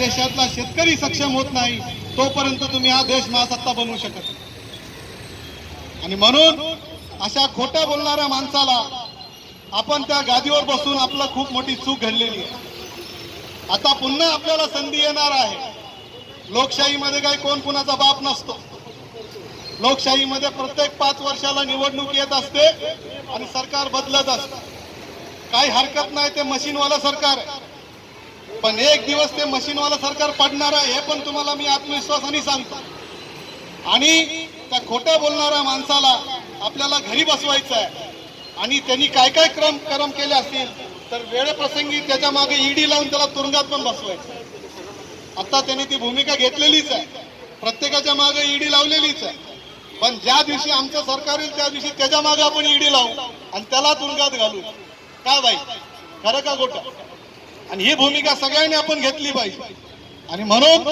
देशातला शेतकरी सक्षम होत नाही तोपर्यंत तुम्ही हा देश महासत्ता बनवू शकत नाही. आणि म्हणून अशा खोट्या बोलणाऱ्या माणसाला आपण त्या गादीवर बसून आपला खूप मोठी चूक घडलेली आहे. आता पुन्हा आपल्याला संधी येणार आहे. लोकशाहीमध्ये काही कोण कुणाचा बाप नसतो. लोकशाहीमध्ये प्रत्येक पाच वर्षाला निवडणूक येत असते आणि सरकार बदलत असतं. काही हरकत नाही ते मशीनवालं सरकार आहे. पण एक दिवस ते मशीनवालं सरकार पडणार आहे हे पण तुम्हाला मी आत्मविश्वासाने सांगतो. आणि त्या खोट्या बोलणाऱ्या माणसाला आपल्याला घरी बसवायचं आहे. आणि त्यांनी काय काय क्रम क्रम केले असतील तर वेळेप्रसंगी त्याच्यामागे ईडी लावून त्याला तुरुंगात पण बसवायचं आहे. आता त्यांनी ती भूमिका घेतलेलीच आहे. प्रत्येकाच्या मागे ईडी लावलेलीच आहे. पण ज्या दिवशी आमचं सरकार येईल त्या दिवशी त्याच्यामागे आपण ईडी लावू आणि त्याला तुरुंगात घालू. काय बाई? खरं का गोट आणि ही भूमिका सगळ्यांनी आपण घेतली पाहिजे. आणि म्हणून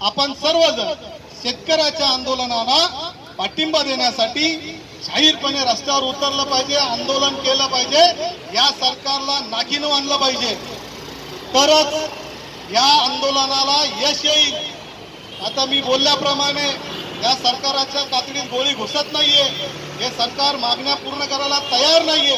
आपण सर्वजण शेतकऱ्याच्या आंदोलनाला पाठिंबा देण्यासाठी जाहीरपणे रस्त्यावर उतरलं पाहिजे आंदोलन केलं पाहिजे या सरकारला नाकीनं आणलं पाहिजे. तरच या आंदोलनाला यश येईल. आता मी बोलल्याप्रमाणे या सरकाराच्या कातडीत गोळी घुसत नाहीये. हे सरकार मागण्या पूर्ण करायला तयार नाहीये.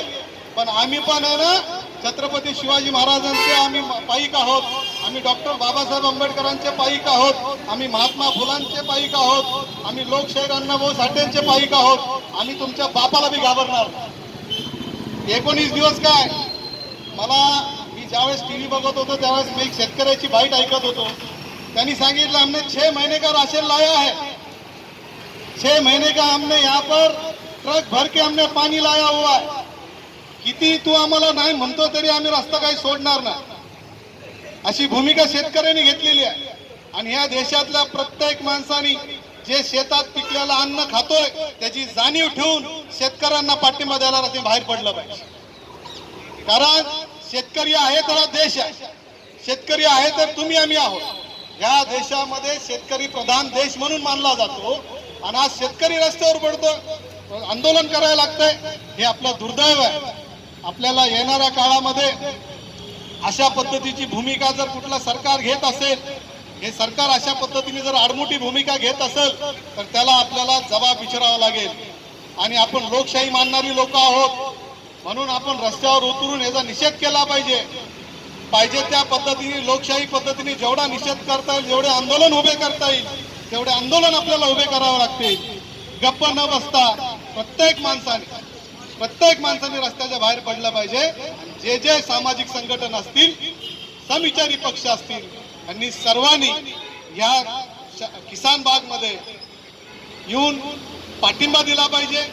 पण आम्ही पण आहे ना छत्रपती शिवाजी महाराजांचे आम्ही पाईक आहोत. आम्ही डॉक्टर बाबासाहेब आंबेडकरांचे पाईक आहोत. आम्ही महात्मा फुलांचे पाईक आहोत. आम्ही लोकशाहीर अण्णाभाऊ साठेंचे पाईक आहोत. आम्ही तुमच्या बापाला बी घाबरणार. एकोणीस दिवस काय? मला मी ज्यावेळेस टी व्ही बघत होतो त्यावेळेस मी एक शेतकऱ्याची बाईट ऐकत होतो. त्यांनी सांगितलं हमने छे महीने का राशन लाया है? छे महीने का हमने यहाँ पर ट्रक भर के हमने पाणी लाया हुआ है. किती तू आम्हाला नाही म्हणतो तरी आम्ही रस्ता काही सोडणार नाही. अशी भूमिका शेतकऱ्यांनी घेतलेली आहे. आणि या देशातल्या प्रत्येक माणसानी जे शेतात पिकलेलं अन्न खातोय त्याची जाणीव ठेवून शेतकऱ्यांना पाठिंबा द्यायला ते बाहेर पडलं पाहिजे. कारण शेतकरी आहे तर हा देश आहे. शेतकरी आहे तर तुम्ही आम्ही आहोत. या देशामध्ये शेतकरी प्रधान देश म्हणून मानला जातो. आणि आज शेतकरी रस्त्यावर पडतो आंदोलन करायला लागतंय हे आपलं दुर्दैव आहे. आपल्याला येणाऱ्या काळामध्ये अशा पद्धतीची भूमिका जर कुठला सरकार घेत असेल हे सरकार अशा पद्धतीने जर आडमुठी भूमिका घेत असेल तर त्याला आपल्याला जबाब विचारावा लागेल. आणि आपण लोकशाही मानणारी लोक आहोत म्हणून आपण रस्त्यावर उतरून याचा निषेध केला पाहिजे. पाहिजे त्या पद्धतीने लोकशाही पद्धतीने जेवढा निषेध करता येईल जेवढे आंदोलन उभे करता येईल तेवढे आंदोलन आपल्याला उभे करावं लागतील. गप्प न बसता प्रत्येक माणसाने प्रत्येक माणसाने रस्त्याच्या बाहेर पडलं पाहिजे. जे जे सामाजिक संघटन असतील समविचारी पक्ष असतील यांनी सर्वांनी या श- किसान बागमध्ये येऊन पाठिंबा दिला पाहिजे.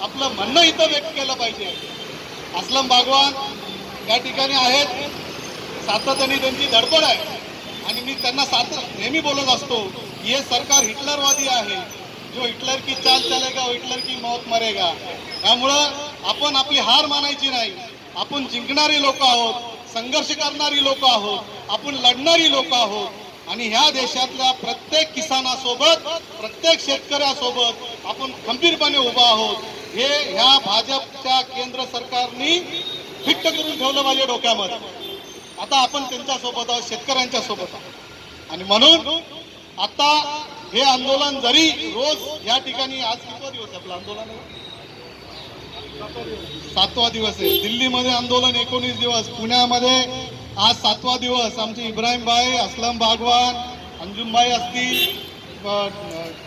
आपलं म्हणणं इथं व्यक्त केलं पाहिजे. असलम बागवान या ठिकाणी आहेत. सातत्याने त्यांची धडपड आहे. आणि मी त्यांना सात नेहमी बोलत असतो हे सरकार हिटलरवादी आहे. जो हिटलर की चाल चालेगा वो हिटलर की मौत मरेगा. त्यामुळं आपण आपली हार मानायची नाही. आपण जिंकणारी लोक आहोत संघर्ष करणारी लोक आहोत आपण लढणारी लोक आहोत. आणि ह्या देशातल्या प्रत्येक किसानासोबत प्रत्येक शेतकऱ्यासोबत आपण खंबीरपणे उभा आहोत. हे ह्या भाजपच्या केंद्र सरकारनी फिट्ट करून ठेवलं पाहिजे डोक्यामध्ये. आता आपण त्यांच्यासोबत आहोत शेतकऱ्यांच्या सोबत आहोत. आणि म्हणून आता हे आंदोलन जरी रोज या ठिकाणी आज कितवा दिवस आपलं आंदोलन? सातवा दिवस आहे. दिल्लीमध्ये आंदोलन एकोणीस दिवस. पुण्यामध्ये आज सातवा दिवस. आमचे इब्राहिम भाई असलम बागवान अंजुमभाई असतील अ,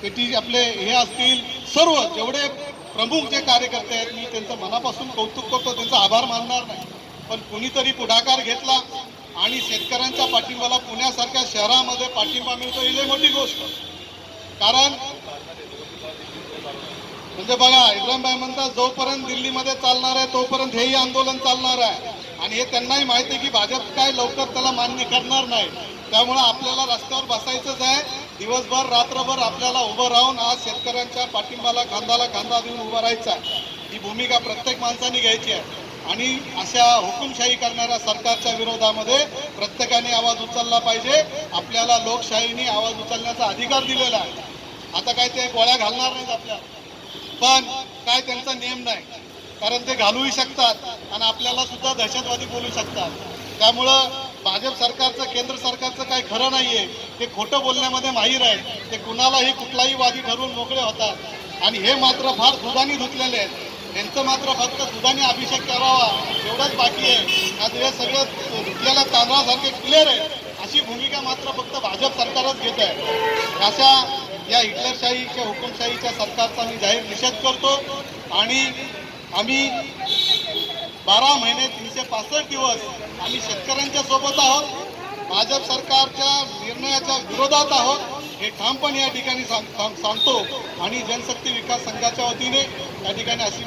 पेटी आपले हे असतील सर्व जेवढे प्रमुख जे कार्यकर्ते आहेत मी त्यांचं मनापासून कौतुक करतो. त्यांचा आभार मानणार नाही. पण कुणीतरी पुढाकार घेतला आणि शेतकऱ्यांच्या पाठिंबाला पुण्यासारख्या शहरामध्ये पाठिंबा मिळतो ही मोठी गोष्ट. कारण म्हणजे बघा इब्राहिमभाई म्हणतात जोपर्यंत दिल्लीमध्ये चालणार आहे तोपर्यंत हेही आंदोलन चालणार आहे. आणि हे त्यांनाही माहिती आहे की भाजप काय लवकर त्याला मान्य करणार नाही. त्यामुळे आपल्याला रस्त्यावर बसायचंच आहे. दिवसभर रात्रभर आपल्याला उभं राहून आज शेतकऱ्यांच्या पाठिंबाला खांदाला खांदा देऊन उभं राहायचं आहे. ही भूमिका प्रत्येक माणसाने घ्यायची आहे. आणि अशा हुकुमशाही करणाऱ्या सरकारच्या विरोधामध्ये प्रत्येकाने आवाज उचलला पाहिजे. आपल्याला लोकशाहीने आवाज उचलण्याचा अधिकार दिलेला आहे. आता काय ते गोळ्या घालणार नाहीत आपल्या. पण काय त्यांचा नियम नाही. कारण ते घालूही शकतात आणि आपल्याला सुद्धा दहशतवादी बोलू शकतात. त्यामुळं भाजप सरकारचं केंद्र सरकारचं काही खरं नाहीये. ते खोटं बोलण्यामध्ये माहीर आहे ते कुणालाही कुठलाही वादी ठरवून मोकळे होतात. आणि हे मात्र फार दुधानी धुतलेले आहेत. त्यांचं मात्र फक्त दुधाने अभिषेक करावा. एवढंच बाकी आहे. आज हे सगळं धुतलेल्या तांदळासारखे क्लिअर आहे अशी भूमिका मात्र फक्त भाजप सरकारच घेत आहे. अशा या हिटलरशाहीच्या हुकुमशाहीच्या सरकारचा मी जाहीर निषेध करतो. आणि आम्ही बारा महिने तीनशे पासष्ट दिवस आम्ही शेतकऱ्यांच्या सोबत आहोत. भाजप सरकारच्या निर्णयाच्या विरोधात आहोत. हे ठामपणे या ठिकाणी सांग- सांगतो. आणि जनशक्ती विकास संघाच्या वतीने या ठिकाणी अशी